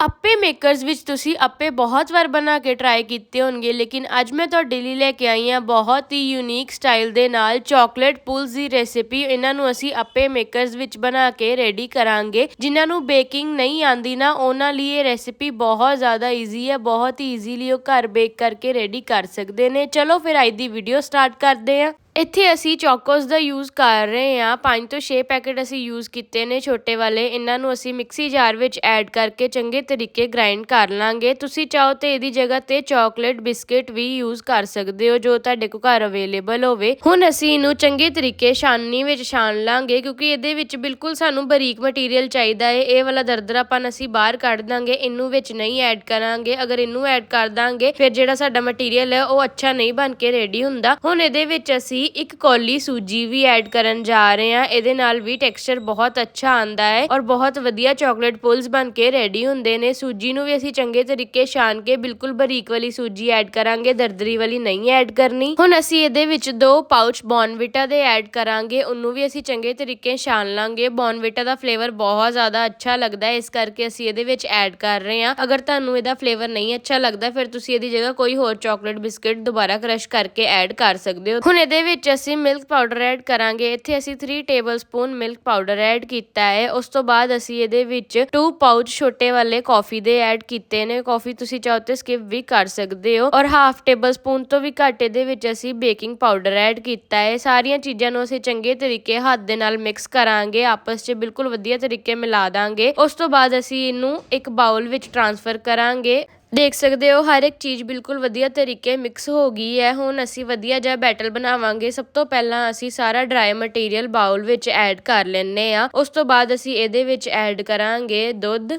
ਅੱਪੇ makers ਵਿੱਚ ਤੁਸੀਂ ਅੱਪੇ ਬਹੁਤ ਵਾਰ ਬਣਾ ਕੇ ਟਰਾਈ ਕੀਤੇ ਹੋਣਗੇ, ਲੇਕਿਨ ਅੱਜ ਮੈਂ ਤੁਹਾਡੇ ਲਈ ਲੈ ਕੇ ਆਈ ਹਾਂ ਬਹੁਤ ਹੀ ਯੂਨੀਕ ਸਟਾਈਲ ਦੇ ਨਾਲ ਚਾਕਲੇਟ ਪੁਲਸ ਦੀ ਰੈਸਿਪੀ ਇਹਨਾਂ ਨੂੰ ਅਸੀਂ ਅੱਪੇ ਮੇਕਰਸ ਵਿੱਚ ਬਣਾ ਕੇ ਰੈਡੀ ਕਰਾਂਗੇ। ਜਿਨ੍ਹਾਂ ਨੂੰ ਬੇਕਿੰਗ ਨਹੀਂ ਆਂਦੀ ਨਾ, ਉਹਨਾਂ ਲਈ ਇਹ ਰੈਸਿਪੀ ਬਹੁਤ ਜ਼ਿਆਦਾ ਈਜ਼ੀ ਹੈ, ਬਹੁਤ ਹੀ ਈਜ਼ੀਲੀ ਉਹ ਘਰ ਬੇਕ ਕਰਕੇ ਰੈਡੀ ਕਰ ਸਕਦੇ ਨੇ। ਚਲੋ ਫਿਰ ਅੱਜ ਦੀ ਵੀਡੀਓ ਸਟਾਰਟ ਕਰਦੇ ਹਾਂ। ਇੱਥੇ ਅਸੀਂ ਚੋਕੋਸ ਦਾ ਯੂਜ਼ ਕਰ ਰਹੇ ਹਾਂ। ਪੰਜ ਤੋਂ 6 ਪੈਕੇਟ ਅਸੀਂ ਯੂਜ਼ ਕੀਤੇ ਨੇ ਛੋਟੇ ਵਾਲੇ। ਇਹਨਾਂ ਨੂੰ ਅਸੀਂ ਮਿਕਸੀ ਜਾਰ ਵਿੱਚ ਐਡ ਕਰਕੇ ਚੰਗੇ ਤਰੀਕੇ ਗ੍ਰਾਈਂਡ ਕਰ ਲਾਂਗੇ। ਤੁਸੀਂ ਚਾਹੋ ਤੇ ਇਹਦੀ ਜਗ੍ਹਾ ਤੇ ਚਾਕਲੇਟ ਬਿਸਕਟ ਵੀ ਯੂਜ਼ ਕਰ ਸਕਦੇ ਹੋ, ਜੋ ਤੁਹਾਡੇ ਕੋਲ ਘਰ ਅਵੇਲੇਬਲ ਹੋਵੇ। ਹੁਣ ਅਸੀਂ ਇਹਨੂੰ ਚੰਗੇ ਤਰੀਕੇ ਛਾਨਣੀ ਵਿੱਚ ਛਾਣ ਲਾਂਗੇ, ਕਿਉਂਕਿ ਇਹਦੇ ਵਿੱਚ ਬਿਲਕੁਲ ਸਾਨੂੰ ਬਰੀਕ ਮਟੀਰੀਅਲ ਚਾਹੀਦਾ ਹੈ ਇਹ ਵਾਲਾ ਦਰਦਰਾਪਨ ਅਸੀਂ ਬਾਹਰ ਕੱਢ ਦਾਂਗੇ, ਇਹਨੂੰ ਵਿੱਚ ਨਹੀਂ ਐਡ ਕਰਾਂਗੇ। ਅਗਰ ਇਹਨੂੰ ਐਡ ਕਰ ਦਾਂਗੇ, ਫਿਰ ਜਿਹੜਾ ਸਾਡਾ ਮਟੀਰੀਅਲ ਹੈ ਉਹ ਅੱਛਾ ਨਹੀਂ ਬਣ ਕੇ ਰੈਡੀ ਹੁੰਦਾ। ਹੁਣ ਇਹਦੇ ਵਿੱਚ ਅਸੀਂ ਇੱਕ ਕੌਲੀ ਸੂਜੀ ਵੀ ਐਡ ਕਰਨ ਜਾ ਰਹੇ ਹਾਂ। ਇਹਦੇ ਨਾਲ ਵੀ ਟੈਕਸਚਰ ਬਹੁਤ ਅੱਛਾ ਆਂਦਾ ਹੈ ਔਰ ਬਹੁਤ ਵਧੀਆ ਚਾਕਲੇਟ ਪੁਲਸ ਬਣ ਕੇ ਰੈਡੀ ਹੁੰਦੇ ਨੇ। ਸੂਜੀ ਨੂੰ ਵੀ ਅਸੀਂ ਚੰਗੇ ਤਰੀਕੇ ਛਾਣ ਕੇ ਬਿਲਕੁਲ ਬਰੀਕ ਵਾਲੀ ਸੂਜੀ ਐਡ ਕਰਾਂਗੇ, ਦਰਦਰੀ ਵਾਲੀ ਨਹੀਂ ਐਡ ਕਰਨੀ। ਹੁਣ ਅਸੀਂ ਇਹਦੇ ਵਿੱਚ ਦੋ ਪਾਊਚ ਬੌਨਵਿਟਾ ਦੇ ਐਡ ਕਰਾਂਗੇ। ਉਹਨੂੰ ਵੀ ਅਸੀਂ ਚੰਗੇ ਤਰੀਕੇ ਛਾਣ ਲਾਂਗੇ। ਬੌਨਵਿਟਾ ਦਾ ਫਲੇਵਰ ਬਹੁਤ ਜ਼ਿਆਦਾ ਅੱਛਾ ਲੱਗਦਾ ਹੈ। ਇਸ ਕਰਕੇ ਅਸੀਂ ਇਹਦੇ ਵਿੱਚ ਐਡ ਕਰ ਰਹੇ ਹਾਂ। ਅਗਰ ਤੁਹਾਨੂੰ ਇਹਦਾ ਫਲੇਵਰ ਨਹੀਂ ਅੱਛਾ ਲੱਗਦਾ, ਫਿਰ ਤੁਸੀਂ ਇਹਦੀ ਜਗ੍ਹਾ ਕੋਈ ਹੋਰ ਚਾਕਲੇਟ ਬਿਸਕਟ ਦੁਬਾਰਾ ਕ੍ਰਸ਼ ਕਰਕੇ ਐਡ ਕਰ ਸਕਦੇ ਹੋ। ਹੁਣ ਇਹਦੇ ਵਿੱਚ ਵਿੱਚ ਅਸੀਂ ਮਿਲਕ ਪਾਊਡਰ ਐਡ ਕਰਾਂਗੇ। ਇੱਥੇ ਅਸੀਂ 3 ਟੇਬਲਸਪੂਨ ਮਿਲਕ ਪਾਊਡਰ ਐਡ ਕੀਤਾ ਹੈ। ਉਸ ਤੋਂ ਬਾਅਦ ਅਸੀਂ ਇਹਦੇ ਵਿੱਚ 2 ਪਾਊਚ ਛੋਟੇ ਵਾਲੇ ਕਾਫੀ ਦੇ ਐਡ ਕੀਤੇ ਨੇ। ਕਾਫੀ ਤੁਸੀਂ ਚਾਹੋ ਤੇ ਸਕਿਪ ਵੀ ਕਰ ਸਕਦੇ ਹੋ। ਔਰ ਹਾਫ ਟੇਬਲ ਸਪੂਨ ਤੋਂ ਵੀ ਘੱਟ ਇਹਦੇ ਵਿੱਚ ਅਸੀਂ ਬੇਕਿੰਗ ਪਾਊਡਰ ਐਡ ਕੀਤਾ ਹੈ। ਸਾਰੀਆਂ ਚੀਜ਼ਾਂ ਨੂੰ ਅਸੀਂ ਚੰਗੇ ਤਰੀਕੇ ਹੱਥ ਦੇ ਨਾਲ ਮਿਕਸ ਕਰਾਂਗੇ। ਆਪਸ 'ਚ ਬਿਲਕੁਲ ਵਧੀਆ ਤਰੀਕੇ ਮਿਲਾ ਦਾਂਗੇ। ਉਸ ਤੋਂ ਬਾਅਦ ਅਸੀਂ ਇਹਨੂੰ ਇੱਕ ਬਾਉਲ ਵਿੱਚ ਟ੍ਰਾਂਸਫਰ ਕਰਾਂਗੇ। ਦੇਖ ਸਕਦੇ ਹੋ, ਹਰ ਇੱਕ ਚੀਜ਼ ਬਿਲਕੁਲ ਵਧੀਆ ਤਰੀਕੇ ਮਿਕਸ ਹੋ ਗਈ ਹੈ। ਹੁਣ ਅਸੀਂ ਵਧੀਆ ਜਿਹਾ ਬੈਟਰ ਬਣਾਵਾਂਗੇ। ਸਭ ਤੋਂ ਪਹਿਲਾਂ ਅਸੀਂ ਸਾਰਾ ਡਰਾਈ ਮਟੀਰੀਅਲ ਬਾਉਲ ਵਿੱਚ ਐਡ ਕਰ ਲੈਣੇ ਆ ਉਸ ਤੋਂ ਬਾਅਦ ਅਸੀਂ ਇਹਦੇ ਵਿੱਚ ਐਡ ਕਰਾਂਗੇ ਦੁੱਧ।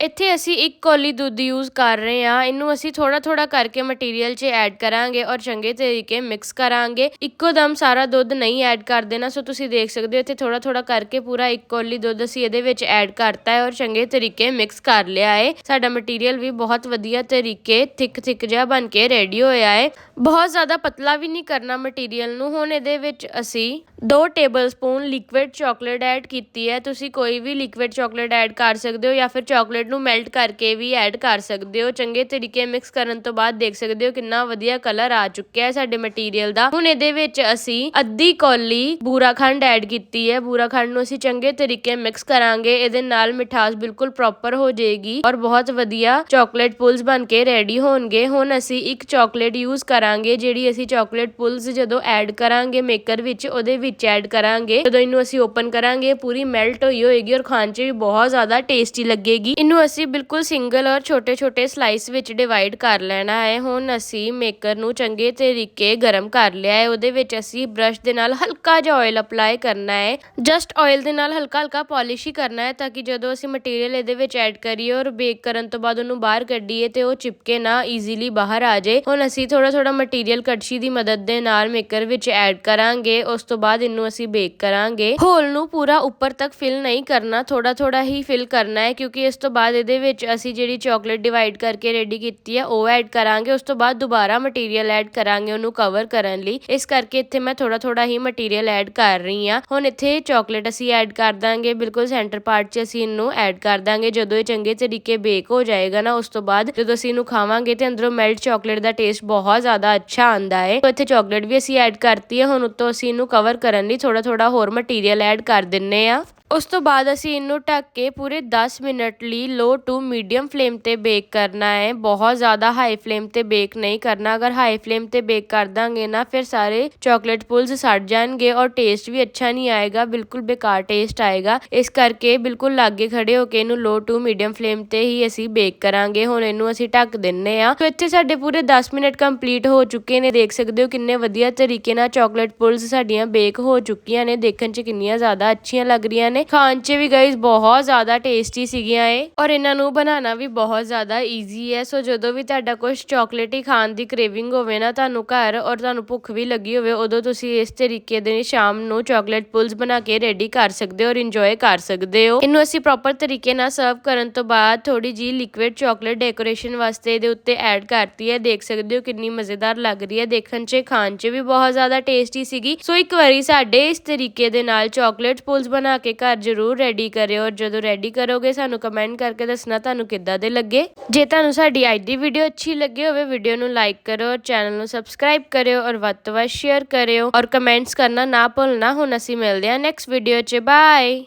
ਇੱਥੇ ਅਸੀਂ ਇੱਕ ਕੋਲੀ ਦੁੱਧ ਯੂਜ਼ ਕਰ ਰਹੇ ਹਾਂ। ਇਹਨੂੰ ਅਸੀਂ ਥੋੜ੍ਹਾ ਥੋੜ੍ਹਾ ਕਰਕੇ ਮਟੀਰੀਅਲ 'ਚ ਐਡ ਕਰਾਂਗੇ ਔਰ ਚੰਗੇ ਤਰੀਕੇ ਮਿਕਸ ਕਰਾਂਗੇ। ਇੱਕੋ ਦਮ ਸਾਰਾ ਦੁੱਧ ਨਹੀਂ ਐਡ ਕਰ ਦੇਣਾ। ਸੋ ਤੁਸੀਂ ਦੇਖ ਸਕਦੇ ਹੋ ਇੱਥੇ ਥੋੜ੍ਹਾ ਥੋੜ੍ਹਾ ਕਰਕੇ ਪੂਰਾ ਇੱਕ ਕੋਲੀ ਦੁੱਧ ਅਸੀਂ ਇਹਦੇ ਵਿੱਚ ਐਡ ਕਰਤਾ ਹੈ ਔਰ ਚੰਗੇ ਤਰੀਕੇ ਮਿਕਸ ਕਰ ਲਿਆ ਹੈ। ਸਾਡਾ ਮਟੀਰੀਅਲ ਵੀ ਬਹੁਤ ਵਧੀਆ ਤਰੀਕੇ ਥਿਕ ਥਿਕ ਜਿਹਾ ਬਣ ਕੇ ਰੈਡੀ ਹੋਇਆ ਹੈ। ਬਹੁਤ ਜ਼ਿਆਦਾ ਪਤਲਾ ਵੀ ਨਹੀਂ ਕਰਨਾ ਮਟੀਰੀਅਲ ਨੂੰ। ਹੁਣ ਇਹਦੇ ਵਿੱਚ ਅਸੀਂ 2 ਟੇਬਲਸਪੂਨ ਲਿਕੁਇਡ ਚਾਕਲੇਟ ਐਡ ਕੀਤੀ ਹੈ। ਤੁਸੀਂ ਕੋਈ ਵੀ ਲਿਕੁਇਡ ਚਾਕਲੇਟ ਐਡ ਕਰ ਸਕਦੇ ਹੋ ਜਾਂ ਫਿਰ ਚਾਕਲੇਟ ਨੂੰ ਮੈਲਟ ਕਰਕੇ ਵੀ ਐਡ ਕਰ ਸਕਦੇ ਹੋ। ਚੰਗੇ ਤਰੀਕੇ ਮਿਕਸ ਕਰਨ ਤੋਂ ਬਾਅਦ ਦੇਖ ਸਕਦੇ ਹੋ ਕਿੰਨਾ ਵਧੀਆ ਕਲਰ ਆ ਚੁੱਕਿਆ ਹੈ ਸਾਡੇ ਮਟੀਰੀਅਲ ਦਾ। ਹੁਣ ਇਹਦੇ ਵਿੱਚ ਅਸੀਂ ਅੱਧੀ ਕੌਲੀ ਬੂਰਾ ਖੰਡ ਐਡ ਕੀਤੀ ਹੈ। ਬੂਰਾ ਖੰਡ ਨੂੰ ਅਸੀਂ ਚੰਗੇ ਤਰੀਕੇ ਮਿਕਸ ਕਰਾਂਗੇ। ਇਹਦੇ ਨਾਲ ਮਿਠਾਸ ਬਿਲਕੁਲ ਪ੍ਰੋਪਰ ਹੋ ਜਾਏਗੀ ਔਰ ਬਹੁਤ ਵਧੀਆ ਚਾਕਲੇਟ ਪੁਲਸ ਬਣ ਕੇ ਰੈਡੀ ਹੋਣਗੇ। ਹੁਣ ਅਸੀਂ ਇੱਕ ਚਾਕਲੇਟ ਯੂਜ਼ ਕਰਾਂਗੇ, ਜਿਹੜੀ ਅਸੀਂ ਚਾਕਲੇਟ ਪੁਲਸ ਜਦੋਂ ਐਡ ਕਰਾਂਗੇ ਮੇਕਰ ਵਿੱਚ, ਉਹਦੇ ਵਿੱਚ ਐਡ ਕਰਾਂਗੇ। ਜਦੋਂ ਇਹਨੂੰ ਅਸੀਂ ਓਪਨ ਕਰਾਂਗੇ ਪੂਰੀ ਮੈਲਟ ਹੋਈ ਹੋਏਗੀ ਔਰ ਖਾਣ 'ਚ ਵੀ ਬਹੁਤ ਜ਼ਿਆਦਾ ਟੇਸਟੀ ਲੱਗੇਗੀ। ਇਹਨੂੰ ਅਸੀਂ ਬਿਲਕੁਲ ਸਿੰਗਲ ਔਰ ਛੋਟੇ-ਛੋਟੇ ਸਲਾਈਸ ਵਿੱਚ ਡਿਵਾਈਡ ਕਰ ਲੈਣਾ ਹੈ। ਹੁਣ ਅਸੀਂ ਮੇਕਰ ਨੂੰ ਚੰਗੇ ਤਰੀਕੇ ਗਰਮ ਕਰ ਲਿਆ ਹੈ। ਉਹਦੇ ਵਿੱਚ ਅਸੀਂ ਬ੍ਰਸ਼ ਦੇ ਨਾਲ ਹਲਕਾ ਜਿਹਾ ਆਇਲ ਅਪਲਾਈ ਕਰਨਾ ਹੈ। ਜਸਟ ਆਇਲ ਦੇ ਨਾਲ ਹਲਕਾ-ਹਲਕਾ ਪਾਲਿਸ਼ ਹੀ ਕਰਨਾ ਹੈ ਤਾਂ ਕਿ ਜਦੋਂ ਅਸੀਂ ਮਟੀਰੀਅਲ ਇਹਦੇ ਵਿੱਚ ਐਡ ਕਰੀਏ ਔਰ ਬੇਕ ਕਰਨ ਤੋਂ ਬਾਅਦ ਉਹਨੂੰ ਬਾਹਰ ਕੱਢੀਏ ਤੇ ਉਹ ਚਿਪਕੇ ਨਾ ਈਜ਼ੀਲੀ ਬਾਹਰ ਆ ਜਾਏ। ਹੁਣ ਅਸੀਂ ਥੋੜਾ-ਥੋੜਾ ਮਟੀਰੀਅਲ ਕੜਛੀ ਦੀ ਮਦਦ ਦੇ ਨਾਲ ਮੇਕਰ ਵਿੱਚ ਐਡ ਕਰਾਂਗੇ। ਉਸ ਤੋਂ ਬਾਅਦ ਇਹਨੂੰ ਅਸੀਂ ਬੇਕ ਕਰਾਂਗੇ। ਹੋਲ ਨੂੰ ਪੂਰਾ ਉੱਪਰ ਤੱਕ ਫਿਲ ਨਹੀਂ ਕਰਨਾ ਥੋੜਾ-ਥੋੜਾ ਹੀ ਫਿਲ ਕਰਨਾ ਹੈ ਕਿਉਂਕਿ ਇਸ ਤੋਂ ਬਾਅਦ ਇਹਦੇ ਵਿੱਚ ਅਸੀਂ ਜਿਹੜੀ ਚਾਕਲੇਟ ਡਿਵਾਈਡ ਕਰਕੇ ਰੈਡੀ ਕੀਤੀ ਹੈ ਉਹ ਐਡ ਕਰਾਂਗੇ, ਉਸ ਤੋਂ ਬਾਅਦ ਦੁਬਾਰਾ ਮਟੀਰੀਅਲ ਐਡ ਕਰਾਂਗੇ ਉਹਨੂੰ ਕਵਰ ਕਰਨ ਲਈ। ਇਸ ਕਰਕੇ ਇੱਥੇ ਮੈਂ ਥੋੜਾ ਥੋੜਾ ਹੀ ਮਟੀਰੀਅਲ ਐਡ ਕਰ ਰਹੀ ਹਾਂ। ਹੁਣ ਇੱਥੇ ਚਾਕਲੇਟ ਅਸੀਂ ਐਡ ਕਰ ਦਾਂਗੇ, ਬਿਲਕੁਲ ਸੈਂਟਰ ਪਾਰਟ 'ਚ ਅਸੀਂ ਇਹਨੂੰ ਐਡ ਕਰ ਦਾਂਗੇ। ਜਦੋਂ ਇਹ ਚੰਗੇ ਤਰੀਕੇ ਬੇਕ ਹੋ ਜਾਏਗਾ ਨਾ, ਉਸ ਤੋਂ ਬਾਅਦ ਜਦੋਂ ਅਸੀਂ ਇਹਨੂੰ ਖਾਵਾਂਗੇ ਤੇ ਅੰਦਰੋਂ ਮੈਲਟ ਚਾਕਲੇਟ ਦਾ ਟੇਸਟ ਬਹੁਤ ਜ਼ਿਆਦਾ ਅੱਛਾ ਆਂਦਾ ਹੈ ਤੇ ਇੱਥੇ ਚਾਕਲੇਟ ਵੀ ਅਸੀਂ ਐਡ ਕਰਤੀ ਹੈ ਹੁਣ ਉੱਤੋਂ ਅਸੀਂ ਇਹਨੂੰ ਕਵਰ ਕਰਨ ਲਈ ਥੋੜਾ ਥੋੜਾ ਹੋਰ ਮਟੀਰੀਅਲ ਐਡ ਕਰ ਦਿੰਨੇ ਆ। ਉਸ ਤੋਂ ਬਾਅਦ ਅਸੀਂ ਇਹਨੂੰ ਢੱਕ ਕੇ ਪੂਰੇ 10 ਮਿੰਟ ਲਈ ਲੋ ਟੂ ਮੀਡੀਅਮ ਫਲੇਮ ਤੇ ਬੇਕ ਕਰਨਾ ਹੈ। ਬਹੁਤ ਜ਼ਿਆਦਾ ਹਾਈ ਫਲੇਮ ਤੇ ਬੇਕ ਨਹੀਂ ਕਰਨਾ। ਅਗਰ ਹਾਈ ਫਲੇਮ ਤੇ ਬੇਕ ਕਰ ਦਾਂਗੇ ਨਾ, ਫਿਰ ਸਾਰੇ ਚਾਕਲੇਟ ਪੁਲਸ ਸੜ ਜਾਣਗੇ ਔਰ ਟੇਸਟ ਵੀ ਅੱਛਾ ਨਹੀਂ ਆਏਗਾ, ਬਿਲਕੁਲ ਬੇਕਾਰ ਟੇਸਟ ਆਏਗਾ। ਇਸ ਕਰਕੇ ਬਿਲਕੁਲ ਲਾਗੇ ਖੜੇ ਹੋ ਕੇ ਇਹਨੂੰ ਲੋ ਟੂ ਮੀਡੀਅਮ ਫਲੇਮ ਤੇ ਹੀ ਅਸੀਂ ਬੇਕ ਕਰਾਂਗੇ। ਹੁਣ ਇਹਨੂੰ ਅਸੀਂ ਢੱਕ ਦਿੰਨੇ ਆ ਸੋ ਇੱਥੇ ਸਾਡੇ ਪੂਰੇ 10 ਮਿੰਟ ਕੰਪਲੀਟ ਹੋ ਚੁੱਕੇ ਨੇ। ਦੇਖ ਸਕਦੇ ਹੋ ਕਿੰਨੇ ਵਧੀਆ ਤਰੀਕੇ ਨਾਲ ਚਾਕਲੇਟ ਪੁਲਸ ਸਾਡੀਆਂ ਬੇਕ ਹੋ ਚੁੱਕੀਆਂ ਨੇ। ਦੇਖਣ 'ਚ ਕਿੰਨੀਆਂ ਜ਼ਿਆਦਾ ਅੱਛੀਆਂ ਲੱਗ ਰਹੀਆਂ ਨੇ। ਨੇ ਖਾਣ 'ਚ ਵੀ ਗਾਇਸ ਬਹੁਤ ਜ਼ਿਆਦਾ ਟੇਸਟੀ ਸੀਗੀਆਂ ਇਹ। ਔਰ ਇਹਨਾਂ ਨੂੰ ਬਣਾਉਣਾ ਵੀ ਬਹੁਤ ਜ਼ਿਆਦਾ ਈਜ਼ੀ ਹੈ। ਸੋ ਜਦੋਂ ਵੀ ਤੁਹਾਡਾ ਕੁਝ ਚਾਕਲੇਟੀ ਖਾਣ ਦੀ ਕ੍ਰੇਵਿੰਗ ਹੋਵੇ ਨਾ ਤੁਹਾਨੂੰ ਘਰ ਔਰ ਤੁਹਾਨੂੰ ਭੁੱਖ ਵੀ ਲੱਗੀ ਹੋਵੇ, ਉਦੋਂ ਤੁਸੀਂ ਇਸ ਤਰੀਕੇ ਦੇ ਸ਼ਾਮ ਨੂੰ ਚਾਕਲੇਟ ਪੁਲਸ ਬਣਾ ਕੇ ਰੈਡੀ ਕਰ ਸਕਦੇ ਹੋ ਔਰ ਇੰਜੋਏ ਕਰ ਸਕਦੇ ਹੋ। ਇਹਨੂੰ ਅਸੀਂ ਪ੍ਰੋਪਰ ਤਰੀਕੇ ਨਾਲ ਸਰਵ ਕਰਨ ਤੋਂ ਬਾਅਦ ਥੋੜੀ ਜੀ ਲਿਕੁਇਡ ਚਾਕਲੇਟ ਡੈਕੋਰੇਸ਼ਨ ਵਾਸਤੇ ਇਹਦੇ ਉੱਤੇ ਐਡ ਕਰਤੀ ਹੈ। ਦੇਖ ਸਕਦੇ ਹੋ ਕਿੰਨੀ ਮਜ਼ੇਦਾਰ ਲੱਗ ਰਹੀ ਹੈ। ਦੇਖਣ 'ਚ, ਖਾਣ 'ਚ ਵੀ ਬਹੁਤ ਜ਼ਿਆਦਾ ਟੇਸਟੀ ਸੀਗੀ। ਸੋ ਇੱਕ ਵਾਰੀ ਸਾਡੇ ਇਸ ਤਰੀਕੇ ਦੇ ਨਾਲ ਚਾਕਲੇਟ ਪੁਲਸ ਬਣਾ ਕੇ ਘਰ ਜ਼ਰੂਰ ਰੈਡੀ ਕਰਿਓ। ਔਰ ਜਦੋਂ ਰੈਡੀ ਕਰੋਗੇ, ਸਾਨੂੰ ਕਮੈਂਟ ਕਰਕੇ ਦੱਸਣਾ ਤੁਹਾਨੂੰ ਕਿੱਦਾਂ ਦੇ ਲੱਗੇ। ਜੇ ਤੁਹਾਨੂੰ ਸਾਡੀ ਅੱਜ ਦੀ ਵੀਡੀਓ ਅੱਛੀ ਲੱਗੀ ਹੋਵੇ ਵੀਡੀਓ ਨੂੰ ਲਾਈਕ ਕਰੋ ਔਰ ਚੈਨਲ ਨੂੰ ਸਬਸਕ੍ਰਾਈਬ ਕਰਿਓ ਔਰ ਵੱਧ ਤੋਂ ਵੱਧ ਸ਼ੇਅਰ ਕਰਿਓ। ਔਰ ਕਮੈਂਟਸ ਕਰਨਾ ਨਾ ਭੁੱਲਣਾ। ਹੁਣ ਅਸੀਂ ਮਿਲਦੇ ਹਾਂ ਨੈਕਸਟ ਵੀਡੀਓ 'ਚ। ਬਾਏ